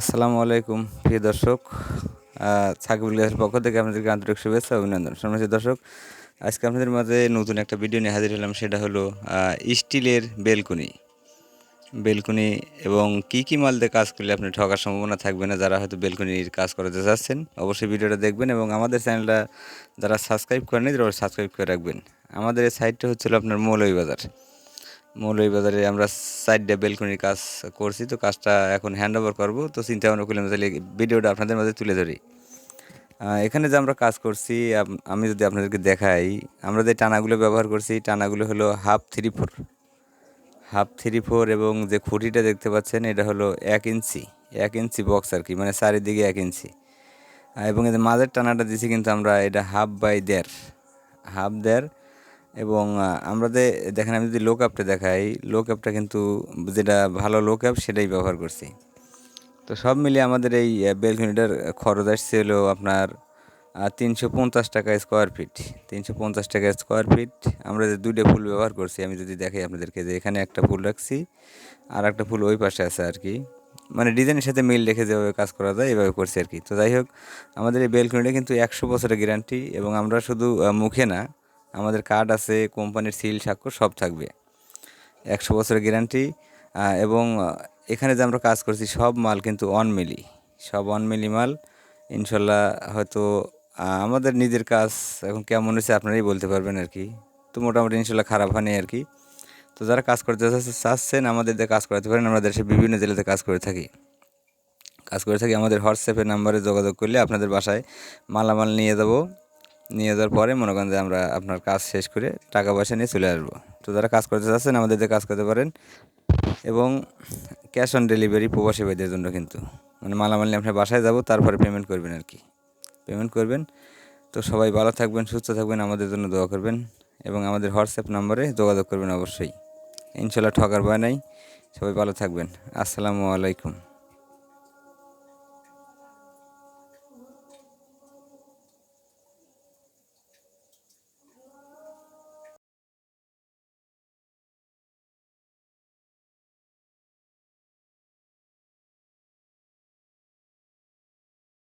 আসসালামু আলাইকুম, প্রিয় দর্শক। সাকিবুল গ্যাসের পক্ষ থেকে আপনাদেরকে আন্তরিক শুভেচ্ছা অভিনন্দন। সম্মানিত দর্শক, আজকে আপনাদের মাঝে নতুন একটা ভিডিও নিয়ে হাজির হলাম, সেটা হলো স্টিলের বেলকুনি। বেলকুনি এবং কি কি মাল দিয়ে কাজ করলে আপনি ঠকার সম্ভাবনা থাকবে না, যারা হয়তো বেলকুনির কাজ করতে চাচ্ছেন, অবশ্যই ভিডিওটা দেখবেন এবং আমাদের চ্যানেলটা যারা সাবস্ক্রাইব করেনি তারা সাবস্ক্রাইব করে রাখবেন। আমাদের এই সাইটটা হচ্ছিল আপনার মৌলভীবাজার। মৌলভীবাজারে আমরা সাইডে বেলকনির কাজ করছি, তো কাজটা এখন হ্যান্ড ওভার করব। তো চিন্তা ভাবনা করলাম তাহলে ভিডিওটা আপনাদের মাঝে তুলে ধরি। এখানে যে আমরা কাজ করছি, আমি যদি আপনাদেরকে দেখাই, আমরা যে টানাগুলো ব্যবহার করছি টানাগুলো হলো half three four half three four এবং যে খুঁটিটা দেখতে পাচ্ছেন, এটা হলো এক ইঞ্চি এক ইঞ্চি বক্স আর কি মানে চারিদিকে এক ইঞ্চি। এবং এই যে মাঝের টানাটা দিছি কিন্তু আমরা এটা হাফ বাই দেড় হাফ দেড় এবং যে দেখেন আমি যদি লো ক্যাপটা দেখাই লো ক্যাপটা কিন্তু যেটা ভালো লো ক্যাপ সেটাই ব্যবহার করছি। তো সব মিলিয়ে আমাদের এই বেলকনিটার খরচ আসছে হলো আপনার তিনশো পঞ্চাশ টাকা স্কোয়ার ফিট তিনশো পঞ্চাশ টাকা স্কোয়ার ফিট আমরা যে দুইটা ফুল ব্যবহার করছি, আমি যদি দেখাই আপনাদেরকে যে এখানে একটা ফুল রাখছি, আর একটা ফুল ওই পাশে আছে আর কি। মানে ডিজাইনের সাথে মিল রেখে যেভাবে কাজ করা যায়, এভাবে করছি আর কি। তো যাই হোক, আমাদের এই বেলকনিটা কিন্তু একশো বছরের গ্যারান্টি এবং আমরা শুধু মুখে না আমাদের কার্ড আছে, কোম্পানির সিল, স্বাক্ষর, সব থাকবে। একশো বছরের গ্যারান্টি এবং এখানে যে আমরা কাজ করছি, সব মাল কিন্তু অন মিলি সব অন মিলি, ইনশাল্লাহ হয়তো আমাদের নিজের কাজ এখন কেমন হয়েছে আপনারাই বলতে পারবেন আর কি। তো মোটামুটি ইনশাল্লাহ খারাপ হয়নি আর কি। তো যারা কাজ করতে চাচ্ছে- চাচ্ছেন, আমাদের দিয়ে কাজ করাতে পারেন, আমরা দেশের বিভিন্ন জেলাতে কাজ করে থাকি। কাজ করে থাকি, আমাদের হোয়াটসঅ্যাপের নাম্বারে যোগাযোগ করলে আপনাদের বাসায় মালামাল নিয়ে যাব। নিয়ে যাওয়ার পরে মনে করেন যে আমরা আপনার কাজ শেষ করে টাকা পয়সা নিয়ে চলে আসব। তো যারা কাজ করতে চাচ্ছেন, আমাদের কাজ করতে পারেন। এবং ক্যাশ অন ডেলিভারি প্রবাসী ভাইদের জন্য কিন্তু। মানে মালামাল নিয়ে আপনার বাসায় যাব, তারপরে পেমেন্ট করবেন আর কি। পেমেন্ট করবেন। তো সবাই ভালো থাকবেন, সুস্থ থাকবেন, আমাদের জন্য দোয়া করবেন। এবং আমাদের হোয়াটসঅ্যাপ নম্বরে যোগাযোগ করবেন অবশ্যই। ইনশাল্লাহ ঠকার ভয় নাই। সবাই ভালো থাকবেন। আসসালামু আলাইকুম।